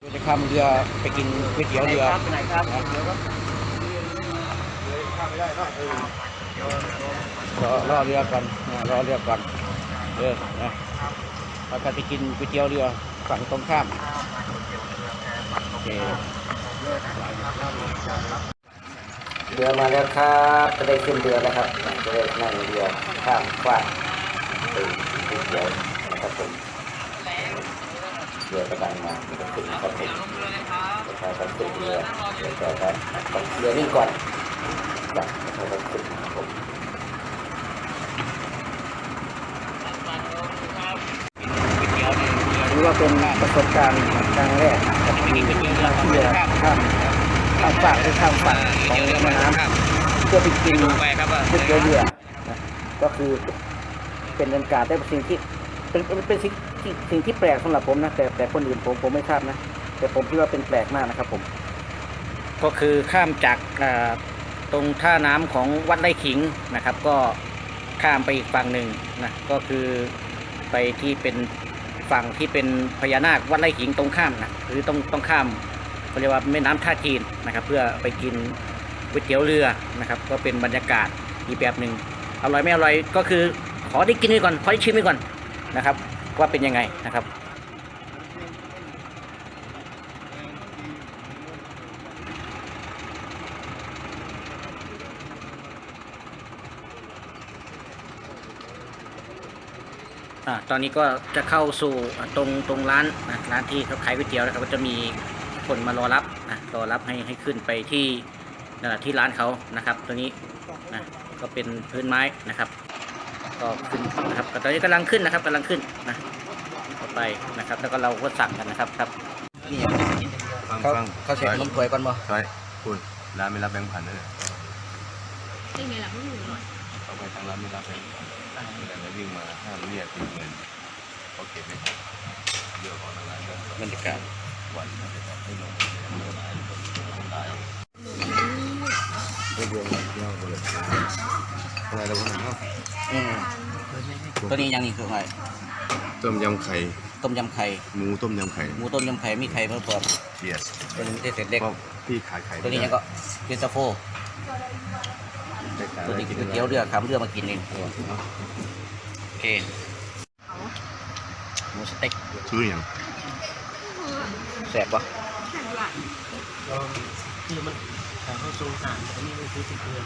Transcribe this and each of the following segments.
เราจะข้ามเรือไปกินก๋วยเตี๋ยวเรือไปไหนครับรอรอเรือก่อนนะรอเรือก่อนเออนะเราจะไปกินก๋วยเตี๋ยวเรือฝั่งตรงข้ามโอเคเรือมาแล้วครับจะได้ขึ้นเรือแล้วครับจะได้นั่งเรือข้ามฟากไปก๋วยเตี๋ยวนะครับผม เรือกำลังมาจะขึ้นครับผมประชาชนขึ้นเรือเดี๋ยวจะครับเรือนี่ก่อนจ้ะแล้วก็ขึ้นครับผมถือว่าเป็นประสบการณ์ครั้งแรกนะครับที่มาเรือข้ามข้ามฝั่งหรือข้ามฝั่งของแม่น้ำเพื่อไปกินก๋วยเตี๋ยวเรือก็คือเป็นบรรยากาศได้เป็นสิ่งที่เป็นเป็นสิ่ง ที่สิ่งที่แปลกสำหรับผมนะแต่แต่คนอื่นผมผมไม่ทราบนะ แต่ผมคิดว่าเป็นแปลกมากนะครับ ผม ก็คือข้ามจากอ่าตรงท่าน้ำของวัดไร่ขิงนะครับ ก็ข้ามไปอีกฝั่งหนึ่งนะก็คือไปที่เป็นฝั่งที่เป็นพญานาควัดไร่ขิงตรงข้ามนะคือต้องต้องข้ามเขาเรียกว่าแม่น้ำท่าจีนนะครับ เพื่อไปกินก๋วยเตี๋ยวเรือนะครับ ก็เป็นบรรยากาศอีกแบบหนึ่งอร่อยไม่อร่อยก็คือขอได้กินไปก่อนขอได้ชิมไปก่อนนะครับ ว่าเป็นยังไงนะครับอ่าตอนนี้ก็จะเข้าสู่ตรงตรงร้านนะร้านที่เขาขายก๋วยเตี๋ยวนะครับก็จะมีคนมารอรับนะรอรับให้ให้ขึ้นไปที่นะที่ร้านเขานะครับ ตัวนี้นะก็เป็นพื้นไม้นะครับ ก็ขึ้นนะครับแต่ตอนนี้กำลังขึ้นนะครับกำลังขึ้นนะต่อไปนะครับ แล้วก็เราก็สั่งกันนะครับครับนี่ฟังเขาฟังเขาเสร็จนมถ้วยก่อนบ่ใช่คุณร้านไม่รับแบงค์พันเลยยังไงล่ะไม่รู้หน่อยเขาไปทางร้านไม่รับแบงค์พันแต่แล้ววิ่งมาห้ามเรียกเป็นเงินเขาเก็บไม่ทันเยอะของทางร้านก็บรรยากาศวันเขาจะให้ลงตายเรื่องเรื่องเรื่องเลย อะไรเราคนนั้นอืมตัวนี้ยังนี่คืออะไรต้มยำไข่ ต้มยำไข่ หมูต้มยำไข่หมูต้มยำไข่มีไข่เพิ่มเติมเบียร์ตัวนี้ได้เสร็จเล็กก็พี่ขายไข่ตัวนี้ยังก็เย็นตาโฟตัวนี้คือก๋วยเตี๋ยวเรือครับเรือมากินเองโอเคหมูสเต็กชื่ออย่างแซ่บปะแข่งหลังคือมันแต่เขาทรงสารอันนี้มันคือสิบเดือ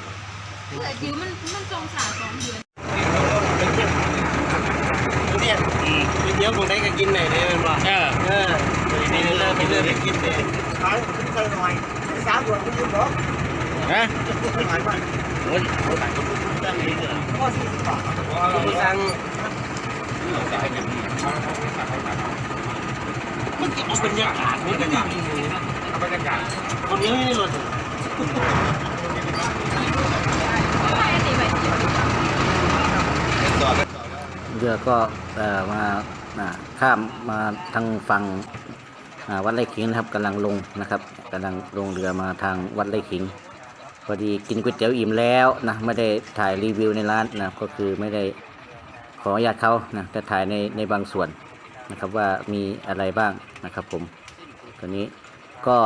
นแต่จิ๋วมันมันจองสาสองเดือนเนี่ยไปเที่ยวคนไหนก็กินไหนเลยมันบอกเออเออไปเรื่อยไปเรื่อยไปกินเลยขายผมเคยหน่อยสามตัวคุณยืมหรอฮะขายไปโอ้ยก็สี่สิบบาทคุณสั่งมันจะเอาบรรยากาศมันก็ดีเลยนะบรรยากาศคนนี้ไม่ได้รถ ไม่ติไปจิ๋ว เรือก็มาข้ามมาทางฝั่งวัดไร่ขิงนะครับกำลังลงนะครับกำลังลงเรือมาทางวัดไร่ขิงพอดีกินก๋วยเตี๋ยวอิ่มแล้วนะไม่ได้ถ่ายรีวิวในร้านนะก็คือไม่ได้ขออนุญาตเขานะแต่ถ่ายในในบางส่วนนะครับว่ามีอะไรบ้างนะครับผมตัวนี้ก็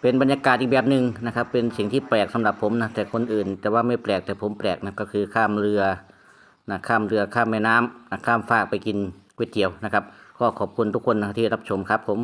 เป็นบรรยากาศอีกแบบหนึ่งนะครับ เป็นสิ่งที่แปลกสำหรับผมนะแต่คนอื่น แต่ว่าไม่แปลกแต่ผมแปลกนะก็คือข้ามเรือ นะข้ามเรือข้ามแม่น้ำนะข้ามฟากไปกินก๋วยเตี๋ยวนะครับ ก็ขอบคุณทุกคนนะที่รับชมครับผม